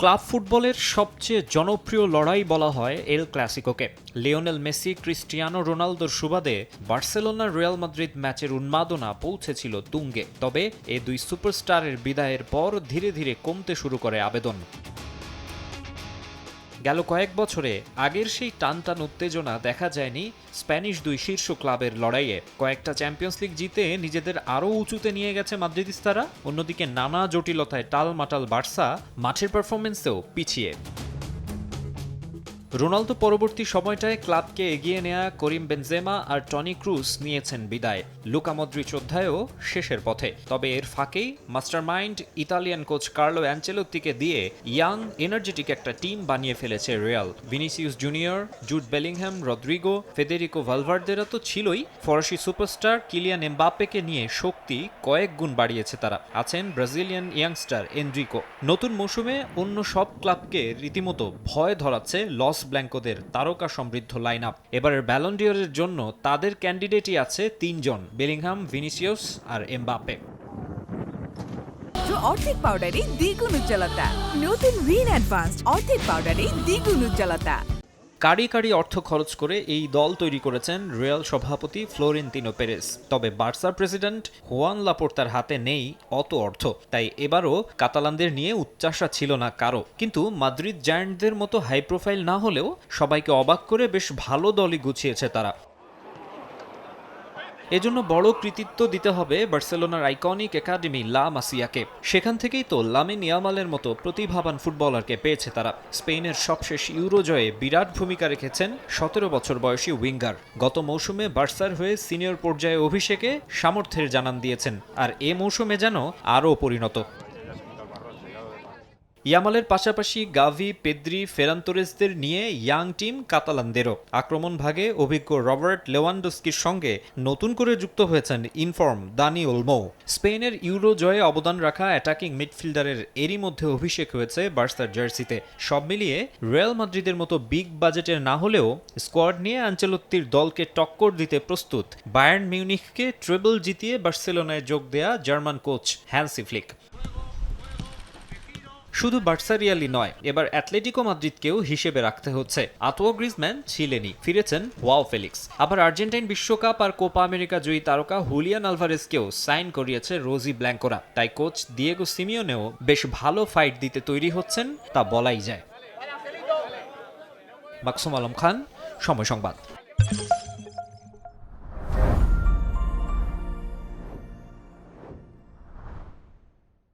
Club ফুটবলের সবচেয়ে জনপ্রিয় লড়াই বলা হয় এল ক্লাসিকোকে লিওনেল মেসি, ক্রিস্টিয়ানো রোনালদোর সুবাদে বার্সেলোনা রিয়াল মাদ্রিদ ম্যাচের উন্মাদনা পৌঁছেছিল তুঙ্গে। তবে এ দুই সুপারস্টারের বিদায়ের পর ধীরে ধীরে কমতে শুরু করে আবেদন। গেল কয়েক বছরে আগের সেই টান টান উত্তেজনা দেখা যায়নি স্প্যানিশ দুই শীর্ষ ক্লাবের লড়াইয়ে। কয়েকটা চ্যাম্পিয়ন্স লিগ জিতে নিজেদের আরও উঁচুতে নিয়ে গেছে মাদ্রিদিস্তারা। অন্যদিকে নানা জটিলতায় টাল মাটাল বার্সা মাঠের পারফরমেন্সেও পিছিয়ে। রোনালদো পরবর্তী সময়টায় ক্লাবকে এগিয়ে নেয়া করিম বেনজেমা আর টনি ক্রুজ নিয়েছেন বিদায়। লুকা মদ্রিচ অধ্যায়ও শেষের পথে। তবে এর ফাঁকেই মাস্টারমাইন্ড ইতালিয়ান কোচ কার্লো অ্যাঞ্চেলোত্তিকে দিয়ে ইয়াং, এনার্জেটিক একটা টিম বানিয়ে ফেলেছে Real. Vinicius Junior, Jude Bellingham Rodrigo, Federico ভালভার্দেরা তো ছিলই। ফরাসি সুপারস্টার কিলিয়ান এমবাপ্পেকে নিয়ে শক্তি কয়েক গুণ বাড়িয়েছে তারা। আছেন ব্রাজিলিয়ান ইয়াংস্টার এনরিকো। নতুন মৌসুমে অন্য সব ক্লাবকে রীতিমতো ভয় ধরাচ্ছে লস ব্ল্যাঙ্কোদের তারকা সমৃদ্ধ লাইন আপ এবারের ব্যালন্ডিয়রের জন্য তাদের ক্যান্ডিডেটই আছে তিনজন বেলিংহাম ভিনিসিয়াস আর এমবাপে অর্ধেক পাউডারে দ্বিগুণ উজ্জ্বলতা। নতুন রিন অ্যাডভান্সড অর্ধেক পাউডারে দ্বিগুণ উজ্জ্বলতা। কারি কারি অর্থ খরচ করে এই দল তৈরি করেছেন রিয়াল সভাপতি ফ্লোরেন্তিনো পেরেস। তবে বার্সার প্রেসিডেন্ট হোয়ান লাপোর্তার হাতে নেই অত অর্থ। তাই এবারও কাতালানদের নিয়ে উচ্চাসা ছিল না কারও। কিন্তু মাদ্রিদ জায়ান্টদের মতো হাই প্রোফাইল না হলেও সবাইকে অবাক করে বেশ ভালো দলই গুছিয়েছে তারা। এজন্য বড় কৃতিত্ব দিতে হবে বার্সেলোনার আইকনিক একাডেমি লা মাসিয়াকে। সেখান থেকেই তো লামে নিয়ামালের মতো প্রতিভাবান ফুটবলারকে পেয়েছে তারা। স্পেনের সবশেষ ইউরো জয়ে বিরাট ভূমিকা রেখেছেন সতেরো বছর বয়সী উইঙ্গার। গত মৌসুমে বার্সার হয়ে সিনিয়র পর্যায়ে অভিষেকে সামর্থ্যের জানান দিয়েছেন। আর এ মৌসুমে যেন আরও পরিণত। ইয়ামালের পাশাপাশি গাভি, পেদ্রি ফেরান্তোরেসদের নিয়ে ইয়াং টিম কাতালানদেরও। আক্রমণ ভাগে অভিজ্ঞ রবার্ট লেওয়ান্ডোস্কির সঙ্গে নতুন করে যুক্ত হয়েছেন ইনফর্ম দানি ওলমো। স্পেনের ইউরো জয়ে অবদান রাখা অ্যাটাকিং মিডফিল্ডারের এরই মধ্যে অভিষেক হয়েছে বার্সার জার্সিতে। সব মিলিয়ে রিয়াল মাদ্রিদের মতো বিগ বাজেটের না হলেও স্কোয়াড নিয়ে আঞ্চলত্তির দলকে টক্কর দিতে প্রস্তুত। বায়ার্ন মিউনিখকে ট্রেবল জিতিয়ে বার্সেলোনায় যোগ দেয়া জার্মান কোচ হ্যান্সি ফ্লিক। শুধু বার্সারিয়ালি নয়, এবার অ্যাটলেটিকো মাদ্রিদকেও হিসেবে রাখতে হচ্ছে। আতোয়া গ্রিজম্যান ছিলেনই, ফিরেছেন ওয়াও ফেলিক্স। আবার আর্জেন্টাইন বিশ্বকাপ আর কোপা আমেরিকা জয়ী তারকা হুলিয়ান আলভারেজকেও সাইন করিয়েছে রোজি ব্ল্যাঙ্কোরা। তাই কোচ দিয়েগো সিমিওনেও বেশ ভালো ফাইট দিতে তৈরি হচ্ছেন, তা বলাই যায়। মাকসুম আলম খান, সময় সংবাদ।